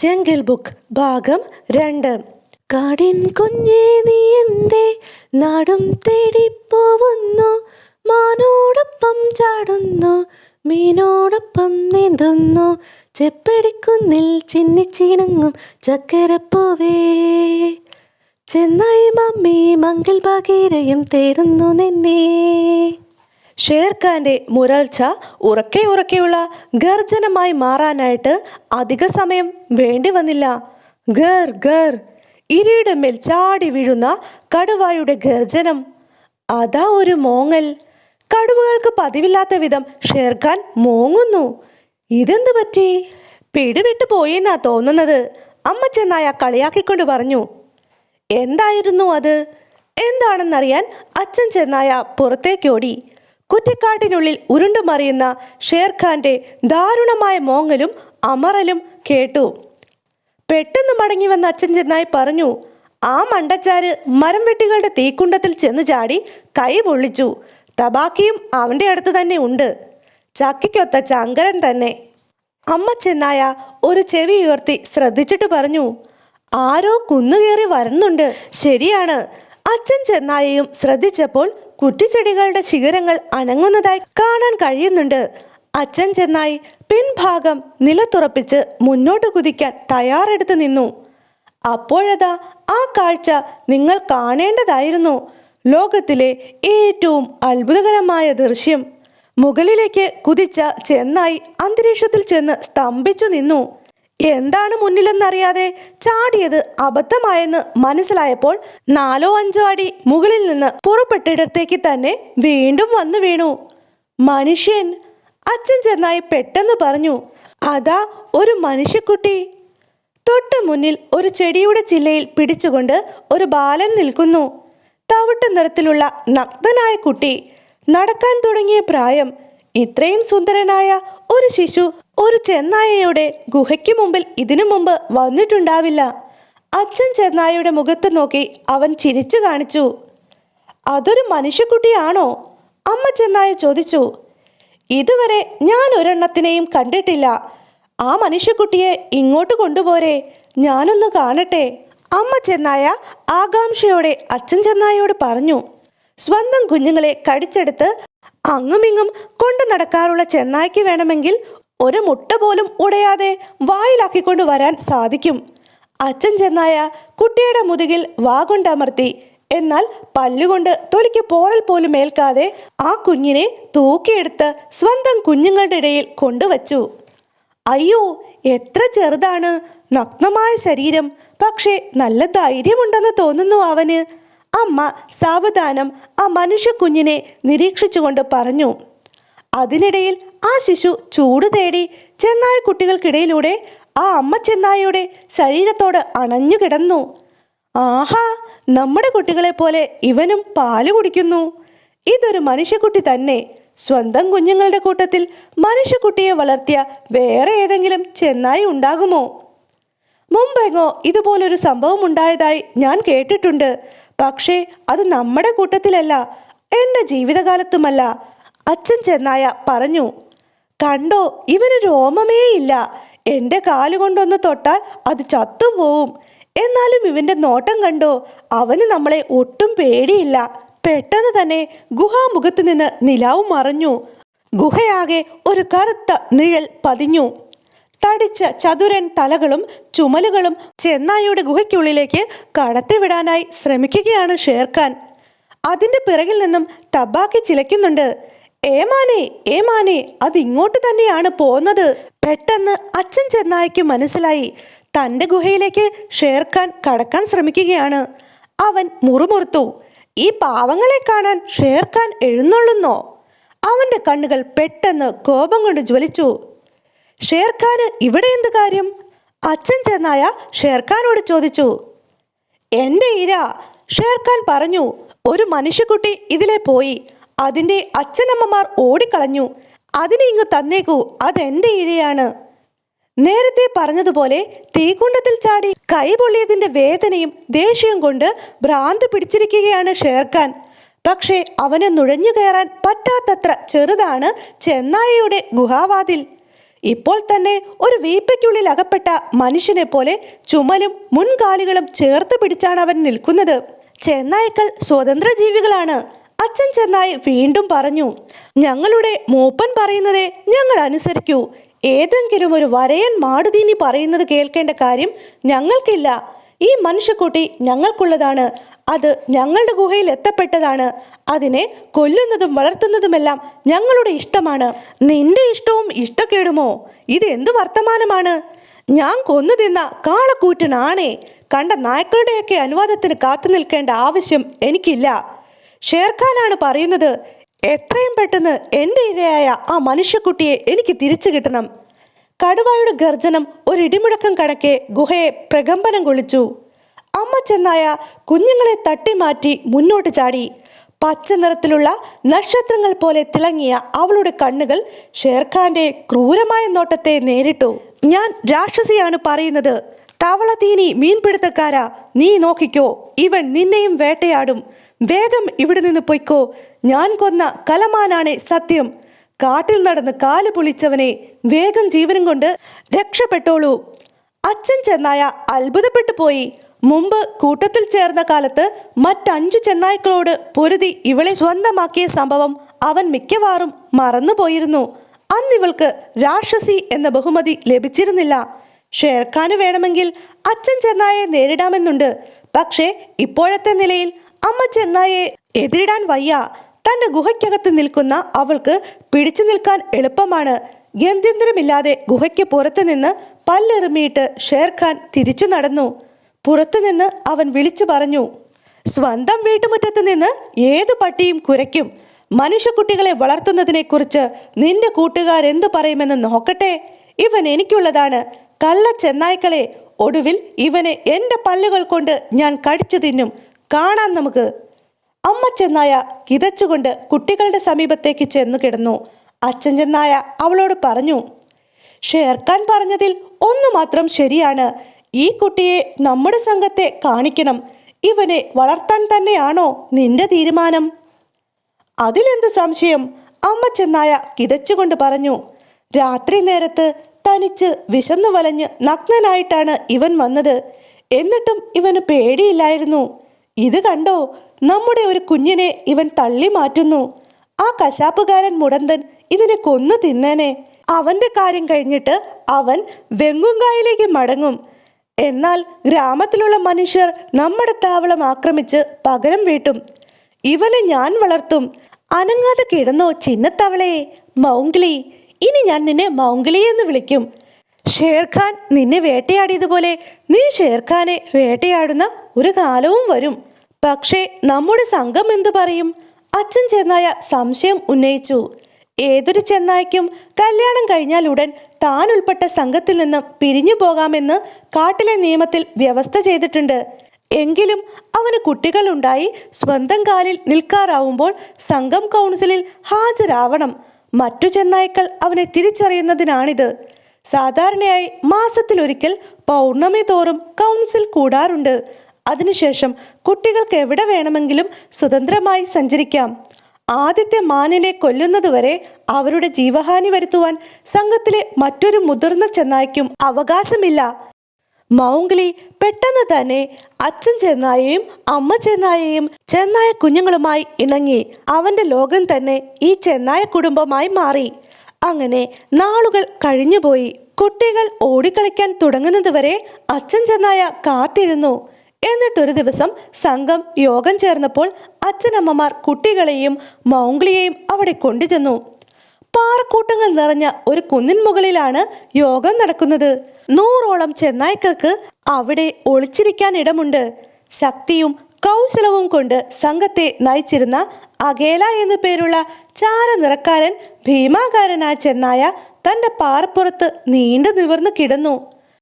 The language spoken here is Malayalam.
ജംഗിൾ ബുക്ക് ഭാഗം രണ്ട്. കാടിൻ കുഞ്ഞേ നീ എന്തേ? നാടും തേടി പോവുന്നു മാനോടൊപ്പം ചാടുന്നു. മീനോടൊപ്പം നീന്തുന്നു. ചെപ്പടിക്കുന്നിൽ ചിന്നിച്ചിണങ്ങും ചക്കരപ്പൂവേ. ചെന്നായി മമ്മി മംഗൾ ഭാഗീരയും തേടുന്നു നിന്നെ. ഷേർഖാന്റെ മുരൾച്ച ഉറക്കെ ഉറക്കെയുള്ള ഗർജനമായി മാറാനായിട്ട് അധിക സമയം വേണ്ടി വന്നില്ല. ഗർ ഗർ ഇരിയുടെ മേൽ ചാടി വീഴുന്ന കടുവായുടെ ഗർജനം. അതാ ഒരു മോങ്ങൽ. കടുവകൾക്ക് പതിവില്ലാത്ത വിധം ഷേർഖാൻ മോങ്ങുന്നു. ഇതെന്ത് പറ്റി? പിടിവിട്ടു പോയെന്നാ തോന്നുന്നത്. അമ്മ ചെന്നായ കളിയാക്കിക്കൊണ്ട് പറഞ്ഞു. എന്തായിരുന്നു അത്? എന്താണെന്നറിയാൻ അച്ഛൻ ചെന്നായ പുറത്തേക്കോടി. കുറ്റിക്കാട്ടിനുള്ളിൽ ഉരുണ്ടുമറിയുന്ന ഷേർഖാന്റെ ദാരുണമായ മോങ്ങലും അമറലും കേട്ടു. പെട്ടെന്ന് മടങ്ങി വന്ന അച്ഛൻ ചെന്നായി പറഞ്ഞു ആ മണ്ടച്ചാര് മരം വെട്ടികളുടെ തീക്കുണ്ടത്തിൽ ചെന്ന് ചാടി കൈ പൊള്ളിച്ചു. തബാക്കിയും അവന്റെ അടുത്ത് തന്നെ ഉണ്ട്. ചക്കിക്കൊത്ത ചങ്കരൻ തന്നെ. അമ്മ ചെന്നായ ഒരു ചെവി ഉയർത്തി ശ്രദ്ധിച്ചിട്ട് പറഞ്ഞു ആരോ കുന്നുകയറി വരുന്നുണ്ട്. ശരിയാണ്. അച്ഛൻ ചെന്നായയും ശ്രദ്ധിച്ചപ്പോൾ കുറ്റിച്ചെടികളുടെ ശിഖരങ്ങൾ അനങ്ങുന്നതായി കാണാൻ കഴിയുന്നുണ്ട്. അച്ഛൻ ചെന്നായി പിൻഭാഗം നിലത്തുറപ്പിച്ച് മുന്നോട്ട് കുതിക്കാൻ തയ്യാറെടുത്ത് നിന്നു. അപ്പോഴതാ ആ കാഴ്ച നിങ്ങൾ കാണേണ്ടതായിരുന്നു. ലോകത്തിലെ ഏറ്റവും അത്ഭുതകരമായ ദൃശ്യം. മുകളിലേക്ക് കുതിച്ച ചെന്നായി അന്തരീക്ഷത്തിൽ ചെന്ന് സ്തംഭിച്ചു നിന്നു. എന്താണ് മുന്നിലെന്നറിയാതെ ചാടിയത് അബദ്ധമായെന്ന് മനസ്സിലായപ്പോൾ നാലോ അഞ്ചോ അടി മുകളിൽ നിന്ന് പുറപ്പെട്ടിടത്തേക്ക് തന്നെ വീണ്ടും വന്നു വീണു. മനുഷ്യൻ അച്ഛൻ ചെന്നായി പെട്ടെന്ന് പറഞ്ഞു അതാ ഒരു മനുഷ്യക്കുട്ടി. തൊട്ട് മുന്നിൽ ഒരു ചെടിയുടെ ചില്ലയിൽ പിടിച്ചുകൊണ്ട് ഒരു ബാലൻ നിൽക്കുന്നു. തവിട്ട് നിറത്തിലുള്ള നഗ്നനായ കുട്ടി. നടക്കാൻ തുടങ്ങിയ പ്രായം ഇത്രയും സുന്ദരനായ ഒരു ശിശു ഒരു ചെന്നായയുടെ ഗുഹയ്ക്ക് മുമ്പിൽ ഇതിനു മുമ്പ് വന്നിട്ടുണ്ടാവില്ല. അച്ഛൻ ചെന്നായയുടെ മുഖത്ത് നോക്കി അവൻ ചിരിച്ചു കാണിച്ചു. അതൊരു മനുഷ്യക്കുട്ടിയാണോ? അമ്മ ചെന്നായ ചോദിച്ചു. ഇതുവരെ ഞാൻ ഒരെണ്ണത്തിനെയും കണ്ടിട്ടില്ല. ആ മനുഷ്യക്കുട്ടിയെ ഇങ്ങോട്ട് കൊണ്ടുപോരെ. ഞാനൊന്ന് കാണട്ടെ. അമ്മ ചെന്നായ ആകാംക്ഷയോടെ അച്ഛൻ ചെന്നായോട് പറഞ്ഞു. സ്വന്തം കുഞ്ഞുങ്ങളെ കടിച്ചെടുത്ത് അങ്ങുമിങ്ങും കൊണ്ടു നടക്കാറുള്ള ചെന്നായ്ക്ക് വേണമെങ്കിൽ ഒരു മുട്ട പോലും ഉടയാതെ വായിലാക്കിക്കൊണ്ട് വരാൻ സാധിക്കും. അച്ഛൻ ചെന്നായ കുട്ടിയുടെ മുതുകിൽ വാ കൊണ്ടമർത്തി എന്നാൽ പല്ലുകൊണ്ട് തൊലിക്ക് പോറൽ പോലും ഏൽക്കാതെ ആ കുഞ്ഞിനെ തൂക്കിയെടുത്ത് സ്വന്തം കുഞ്ഞുങ്ങളുടെ ഇടയിൽ കൊണ്ടുവച്ചു അയ്യോ എത്ര ചെറുതാണ്. നഗ്നമായ ശരീരം. പക്ഷേ നല്ല ധൈര്യമുണ്ടെന്ന് തോന്നുന്നു അവന്. അമ്മ സാവധാനം ആ മനുഷ്യ കുഞ്ഞിനെ നിരീക്ഷിച്ചുകൊണ്ട് പറഞ്ഞു. അതിനിടയിൽ ആ ശിശു ചൂട് തേടി ചെന്നായ കുട്ടികൾക്കിടയിലൂടെ ആ അമ്മ ചെന്നായയുടെ ശരീരത്തോട് അണഞ്ഞു കിടന്നു. ആഹാ നമ്മുടെ കുട്ടികളെ പോലെ ഇവനും പാൽ കുടിക്കുന്നു. ഇതൊരു മനുഷ്യക്കുട്ടി തന്നെ. സ്വന്തം കുഞ്ഞുങ്ങളുടെ കൂട്ടത്തിൽ മനുഷ്യക്കുട്ടിയെ വളർത്തിയ വേറെ ഏതെങ്കിലും ചെന്നായി ഉണ്ടാകുമോ? മുമ്പെങ്ങോ ഇതുപോലൊരു സംഭവം ഉണ്ടായതായി ഞാൻ കേട്ടിട്ടുണ്ട്. പക്ഷേ അത് നമ്മുടെ കൂട്ടത്തിലല്ല എന്റെ ജീവിതകാലത്തുമല്ല. അച്ഛൻ ചെന്നായ പറഞ്ഞു കണ്ടോ ഇവന് രോമമേ ഇല്ല എന്റെ കാലുകൊണ്ടൊന്ന് തൊട്ടാൽ അത് ചത്തുപോവും. എന്നാലും ഇവന്റെ നോട്ടം കണ്ടോ അവന് നമ്മളെ ഒട്ടും പേടിയില്ല. പെട്ടെന്ന് തന്നെ ഗുഹാമുഖത്ത് നിന്ന് നിലാവ് മറഞ്ഞു. ഗുഹയാകെ ഒരു കറുത്ത നിഴൽ പതിഞ്ഞു. തടിച്ച ചതുരൻ തലകളും ചുമലുകളും ചെന്നായിയുടെ ഗുഹയ്ക്കുള്ളിലേക്ക് കടത്തിവിടാനായി ശ്രമിക്കുകയാണ് ഷേർഖാൻ. അതിന്റെ പിറകിൽ നിന്നും തബാക്കി ചിലയ്ക്കുന്നുണ്ട്. ഏമാനെ ഏമാനെ അത് ഇങ്ങോട്ട് തന്നെയാണ് പോന്നത്. പെട്ടെന്ന് അച്ഛൻ ചെന്നായിക്ക് മനസ്സിലായി. തന്റെ ഗുഹയിലേക്ക് ഷേർഖാൻ കടക്കാൻ ശ്രമിക്കുകയാണ്. അവൻ മുറുമുറുത്തു. ഈ പാവങ്ങളെ കാണാൻ ഷേർഖാൻ എഴുന്നള്ളുന്നോ? അവന്റെ കണ്ണുകൾ പെട്ടെന്ന് കോപം കൊണ്ട് ജ്വലിച്ചു. ഷേർഖാന് ഇവിടെ എന്ത് കാര്യം? അച്ഛൻ ചെന്നായ ഷേർഖാനോട് ചോദിച്ചു. എന്റെ ഇര ഷേർഖാൻ പറഞ്ഞു ഒരു മനുഷ്യക്കുട്ടി ഇതിലെ പോയി. അതിന്റെ അച്ഛനമ്മമാർ ഓടിക്കളഞ്ഞു. അതിനെ ഇങ്ങ് തന്നേക്കൂ അതെന്റെ ഇരയാണ്. നേരത്തെ പറഞ്ഞതുപോലെ തീക്കുണ്ടത്തിൽ ചാടി കൈ പൊള്ളിയതിന്റെ വേദനയും ദേഷ്യവും കൊണ്ട് ഭ്രാന്ത് പിടിച്ചിരിക്കുകയാണ് ഷേർഖാൻ. പക്ഷേ അവന് നുഴഞ്ഞു കയറാൻ പറ്റാത്തത്ര ചെറുതാണ് ചെന്നായയുടെ ഗുഹാവാതിൽ. ഇപ്പോൾ തന്നെ ഒരു വീപ്പയ്ക്കുള്ളിൽ അകപ്പെട്ട മനുഷ്യനെ പോലെ ചുമലും മുൻകാലുകളും ചേർത്ത് പിടിച്ചാണ് അവൻ നിൽക്കുന്നത്. ചെന്നായ്ക്കൾ സ്വതന്ത്ര ജീവികളാണ്. അച്ഛൻ ചെന്നായി വീണ്ടും പറഞ്ഞു ഞങ്ങളുടെ മൂപ്പൻ പറയുന്നത് ഞങ്ങൾ അനുസരിക്കൂ. ഏതെങ്കിലും ഒരു വരയൻ മാടുതീനി പറയുന്നത് കേൾക്കേണ്ട കാര്യം ഞങ്ങൾക്കില്ല. ഈ മനുഷ്യക്കുട്ടി ഞങ്ങൾക്കുള്ളതാണ്. അത് ഞങ്ങളുടെ ഗുഹയിൽ എത്തപ്പെട്ടതാണ്. അതിനെ കൊല്ലുന്നതും വളർത്തുന്നതുമെല്ലാം ഞങ്ങളുടെ ഇഷ്ടമാണ്. നിന്റെ ഇഷ്ടവും ഇഷ്ടക്കേടുമോ? ഇത് എന്തു വർത്തമാനമാണ്? ഞാൻ കൊന്നു തിന്ന കാളക്കൂറ്റനാണേ. കണ്ട നായ്ക്കളുടെയൊക്കെ അനുവാദത്തിന് കാത്തു നിൽക്കേണ്ട ആവശ്യം എനിക്കില്ല. ഷേർഖാനാണ് പറയുന്നത് എത്രയും പെട്ടെന്ന് എന്റെ ഇരയായ ആ മനുഷ്യക്കുട്ടിയെ എനിക്ക് തിരിച്ചു കിട്ടണം. കടുവായുടെ ഗർജനം ഒരു ഇടിമുഴക്കം കണക്കെ ഗുഹയെ പ്രകമ്പനം കൊള്ളിച്ചു അമ്മ ചെന്നായ കുഞ്ഞുങ്ങളെ തട്ടിമാറ്റി മുന്നോട്ട് ചാടി. പച്ച നിറത്തിലുള്ള നക്ഷത്രങ്ങൾ പോലെ തിളങ്ങിയ അവളുടെ കണ്ണുകൾ ഷേർഖാന്റെ ക്രൂരമായ നോട്ടത്തെ നേരിട്ടു. ഞാൻ രാക്ഷസിയാണ് പറയുന്നത്. തവളതീനി മീൻപിടുത്തക്കാരാ. നീ നോക്കിക്കോ. ഇവൻ നിന്നെയും വേട്ടയാടും. വേഗം ഇവിടെ നിന്ന് പൊയ്ക്കോ. ഞാൻ കൊന്ന കലമാനാണ് സത്യം. കാട്ടിൽ നടന്ന് കാൽ പൊളിച്ചവനെ വേഗം ജീവനും കൊണ്ട് രക്ഷപ്പെട്ടോളൂ. അച്ഛൻ ചെന്നായ അത്ഭുതപ്പെട്ടു പോയി. മുമ്പ് കൂട്ടത്തിൽ ചേർന്ന കാലത്ത് മറ്റഞ്ചു ചെന്നായ്ക്കളോട് പൊരുതി ഇവളെ സ്വന്തമാക്കിയ സംഭവം അവൻ മിക്കവാറും മറന്നുപോയിരുന്നു. അന്നിവൾക്ക് രാക്ഷസി എന്ന ബഹുമതി ലഭിച്ചിരുന്നില്ല. ഷേർഖാന് വേണമെങ്കിൽ അച്ഛൻ ചെന്നായെ നേരിടാമെന്നുണ്ട്. പക്ഷേ ഇപ്പോഴത്തെ നിലയിൽ അമ്മ ചെന്നായെ എതിരിടാൻ വയ്യ. തന്റെ ഗുഹയ്ക്കകത്ത് നിൽക്കുന്ന അവൾക്ക് പിടിച്ചു നിൽക്കാൻ എളുപ്പമാണ്. ഗന്ധ്യന്തരമില്ലാതെ ഗുഹയ്ക്ക് പുറത്തുനിന്ന് പല്ലെറുമിയിട്ട് ഷേർഖാൻ തിരിച്ചു നടന്നു. പുറത്തുനിന്ന് അവൻ വിളിച്ചു പറഞ്ഞു സ്വന്തം വീട്ടുമുറ്റത്ത് നിന്ന് ഏത് പട്ടിയും കുരയ്ക്കും. മനുഷ്യക്കുട്ടികളെ വളർത്തുന്നതിനെക്കുറിച്ച് നിന്റെ കൂട്ടുകാരെന്തു പറയുമെന്ന് നോക്കട്ടെ. ഇവൻ എനിക്കുള്ളതാണ്. കള്ള ചെന്നായ്ക്കളെ ഒടുവിൽ ഇവനെ എന്റെ പല്ലുകൾ കൊണ്ട് ഞാൻ കടിച്ചു തിന്നും. കാണാം നമുക്ക്. അമ്മ ചെന്നായ കിതച്ചുകൊണ്ട് കുട്ടികളുടെ സമീപത്തേക്ക് ചെന്നു കിടന്നു. അച്ഛൻ ചെന്നായ അവളോട് പറഞ്ഞു ഷേർഖാൻ പറഞ്ഞതിൽ ഒന്നു മാത്രം ശരിയാണ്. ഈ കുട്ടിയെ നമ്മുടെ സംഘത്തെ കാണിക്കണം. ഇവനെ വളർത്താൻ തന്നെയാണോ നിന്റെ തീരുമാനം? അതിലെന്ത് സംശയം? അമ്മ ചെന്നായ കിതച്ചുകൊണ്ട് പറഞ്ഞു രാത്രി നേരത്ത് തനിച്ച് വിശന്നു വലഞ്ഞ് നഗ്നനായിട്ടാണ് ഇവൻ വന്നത്. എന്നിട്ടും ഇവന് പേടിയില്ലായിരുന്നു. ഇത് കണ്ടോ? നമ്മുടെ ഒരു കുഞ്ഞിനെ ഇവൻ തള്ളി മാറ്റുന്നു. ആ കശാപ്പുകാരൻ മുടന്തൻ ഇതിനെ കൊന്നു തിന്നേനെ. അവന്റെ കാര്യം കഴിഞ്ഞിട്ട് അവൻ വെങ്ങുങ്കായിലേക്ക് മടങ്ങും. എന്നാൽ ഗ്രാമത്തിലുള്ള മനുഷ്യർ നമ്മുടെ താവളം ആക്രമിച്ച് പകരം വീട്ടും. ഇവനെ ഞാൻ വളർത്തും. അനങ്ങാതെ കിടന്നോ ചിന്നത്തവളെ. മൗംഗ്ലി ഇനി ഞാൻ നിന്നെ മൗംഗ്ലി എന്ന് വിളിക്കും. ഷേർഖാൻ നിന്നെ വേട്ടയാടിയതുപോലെ നീ ഷേർഖാനെ വേട്ടയാടുന്ന ഒരു കാലവും വരും. പക്ഷേ നമ്മുടെ സംഘം എന്തു പറയും? അച്ഛൻ ചെന്നായ സംശയം ഉന്നയിച്ചു. ഏതൊരു ചെന്നായ്ക്കും കല്യാണം കഴിഞ്ഞാൽ ഉടൻ താൻ ഉൾപ്പെട്ട സംഘത്തിൽ നിന്ന് പിരിഞ്ഞു പോകാമെന്ന് കാട്ടിലെ നിയമത്തിൽ വ്യവസ്ഥ ചെയ്തിട്ടുണ്ട്. എങ്കിലും അവന് കുട്ടികളുണ്ടായി സ്വന്തം കാലിൽ നിൽക്കാറാവുമ്പോൾ സംഘം കൗൺസിലിൽ ഹാജരാവണം. മറ്റു ചെന്നായ്ക്കൾ അവനെ തിരിച്ചറിയുന്നതിനാണിത്. സാധാരണയായി മാസത്തിലൊരിക്കൽ പൗർണമി തോറും കൗൺസിൽ കൂടാറുണ്ട്. അതിനുശേഷം കുട്ടികൾക്ക് എവിടെ വേണമെങ്കിലും സ്വതന്ത്രമായി സഞ്ചരിക്കാം. ആദ്യത്തെ മാനിനെ കൊല്ലുന്നതുവരെ അവരുടെ ജീവഹാനി വരുത്തുവാൻ സംഘത്തിലെ മറ്റൊരു മുതിർന്ന ചെന്നായ്ക്കും അവകാശമില്ല. മൗംഗ്ലി പെട്ടെന്ന് തന്നെ അച്ഛൻ ചെന്നായയും അമ്മ ചെന്നായയും ചെന്നായ കുഞ്ഞുങ്ങളുമായി ഇണങ്ങി. അവന്റെ ലോകം തന്നെ ഈ ചെന്നായ കുടുംബമായി മാറി. അങ്ങനെ നാളുകൾ കഴിഞ്ഞുപോയി. കുട്ടികൾ ഓടിക്കളിക്കാൻ തുടങ്ങുന്നതുവരെ അച്ഛൻ ചെന്നായ കാത്തിരുന്നു. എന്നിട്ടൊരു ദിവസം സംഘം യോഗം ചേർന്നപ്പോൾ അച്ഛനമ്മമാർ കുട്ടികളെയും മൗംഗ്ലിയെയും അവിടെ കൊണ്ടുചെന്നു. പാറക്കൂട്ടങ്ങൾ നിറഞ്ഞ ഒരു കുന്നിൻ മുകളിലാണ് യോഗം നടക്കുന്നത്. നൂറോളം ചെന്നായ്ക്കൾക്ക് അവിടെ ഒളിച്ചിരിക്കാൻ ഇടമുണ്ട്. ശക്തിയും കൗശലവും കൊണ്ട് സംഘത്തെ നയിച്ചിരുന്ന അകേല എന്നു പേരുള്ള ചാര നിറക്കാരൻ ഭീമാകാരനായ ചെന്നായ തന്റെ പാറപ്പുറത്ത് നീണ്ടു നിവർന്നു കിടന്നു.